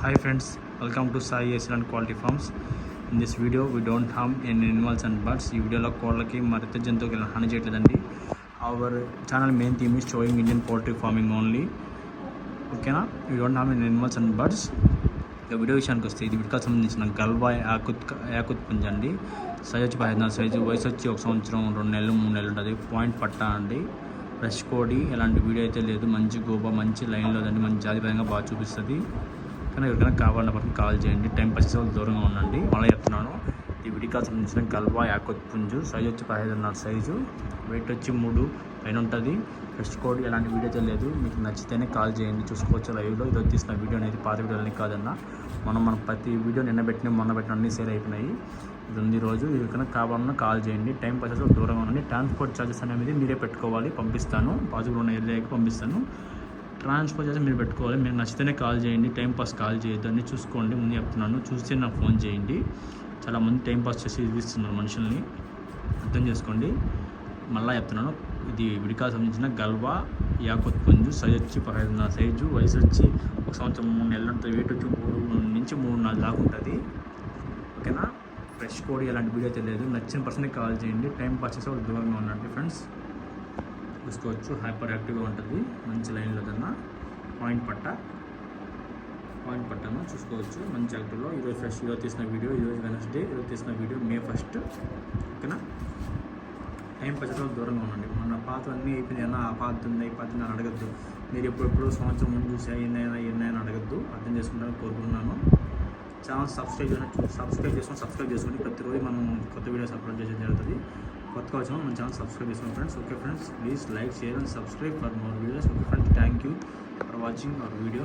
Hi friends, welcome to Sai Excellent Quality Farms. In this video we don't harm any animals and birds ఈ వీడియోలో కోళ్ళకి మరిత జంతువుకి హాని చేయట్లేదండి. Our channel main theme is showing Indian poultry farming only ఓకేనా we don't harm any animals and birds ఇక video విషయానికి వస్తే ఇది వీటికి సంబంధించిన గల్వా యాకుత్ యాకుత్ పుంజ అండి. సైజ్ వచ్చి పదిహేను సైజు వయసు వచ్చి ఒక సంవత్సరం రెండు నెలలు మూడు నెలలు ఉంటుంది. పాయింట్ పట్టా అండి. ఫ్రెష్ కోడి ఎలాంటి వీడియో అయితే లేదు. మంచి గోబా మంచి లైన్లో అండి మంచి జాతిపరంగా బాగా చూపిస్తుంది. కానీ ఎవరికైనా కావాలన్న పక్కన కాల్ చేయండి. టైం పర్సెస్ వాళ్ళు దూరంగా ఉండండి. మళ్ళీ చెప్తున్నాను. ఈ విడికా సంబంధించిన గల్వా యాకొత్ పుంజు సైజ్ వచ్చి పదహైదున్నర సైజు వెయిట్ వచ్చి మూడు పైన ఉంటుంది. ఫ్రెష్ కోడ్ ఎలాంటి వీడియో తెలియదు లేదు. మీకు నచ్చితేనే కాల్ చేయండి. చూసుకోవచ్చు లైవ్లో ఇది వచ్చేసిన వీడియో అనేది పాత వీడియోలని కాదన్న. మనం మన ప్రతి వీడియో నిన్న పెట్టిన మొన్న పెట్టిన అన్ని సేల్ అయిపోయినాయి. ఇది ఉంది రోజు. ఎవరికైనా కావాలన్నా కాల్ చేయండి. టైం పచ్చేసి దూరంగా ఉండండి. ట్రాన్స్పోర్ట్ ఛార్జెస్ అనేది మీరే పెట్టుకోవాలి. పంపిస్తాను. పాజిబుల్ ఉన్న ఏరియాకి పంపిస్తాను. ట్రాన్స్ఫర్ చేసి మీరు పెట్టుకోవాలి. మీరు నచ్చితేనే కాల్ చేయండి. టైంపాస్ కాల్ చేయొద్దు చూసుకోండి. ముందు చెప్తున్నాను. చూస్తే నాకు ఫోన్ చేయండి. చాలా మంది టైంపాస్ చేసి ఇస్తున్నారు మనుషుల్ని. అర్థం చేసుకోండి. మళ్ళీ చెప్తున్నాను. ఇది విడికాకు సంబంధించిన గల్వా యాకొత్ పుంజు సైజ్ వచ్చి పదహైదున్న సైజు వయసు వచ్చి ఒక సంవత్సరం మూడు నెలల ఉంటుంది. వెయిట్ వచ్చి మూడు నుంచి మూడు నాలుగు దాకా ఉంటుంది. ఓకేనా? ఫ్రెష్ కోడి ఎలాంటి వీడియో తెలియదు. నచ్చిన పర్సన్కి కాల్ చేయండి. టైం పాస్ చేసే దూరంగా ఉండండి. ఫ్రెండ్స్ చూసుకోవచ్చు. హైపర్ యాక్టివ్గా ఉంటుంది. మంచి లైన్లో పాయింట్ పట్ట. పాయింట్ పట్టను చూసుకోవచ్చు. మంచి యాక్టివ్లో ఈరోజు ఫ్రెష్ ఈరోజు తీసిన వీడియో ఈరోజు వెనస్డే ఈరోజు తీసిన వీడియో మే ఫస్ట్ ఓకేనా? టైం పచ్చడం దూరంగా ఉండండి. మన పాత అన్నీ అయిపోయినాయి ఆ పాత ఉంది ఈ పాత నేను అడగద్దు. మీరు ఎప్పుడెప్పుడు సంవత్సరం ముందు చూసా ఎన్నైనా ఎన్నైనా అడగద్దు. అర్థం చేసుకుంటాను కోరుకుంటున్నాను. ఛానల్ సబ్స్క్రైబ్ చేసిన సబ్స్క్రైబ్ చేసుకొని సబ్స్క్రైబ్ చేసుకోండి ప్రతిరోజు మనం కొత్త వీడియోస్ అప్లోడ్ చేయడం జరుగుతుంది. కొత్తగా వచ్చిన మన ఛానల్ సబ్స్క్రైబ్ చేసుకోండి friends okay friends please like share and subscribe for more videos okay friends thank you for watching our video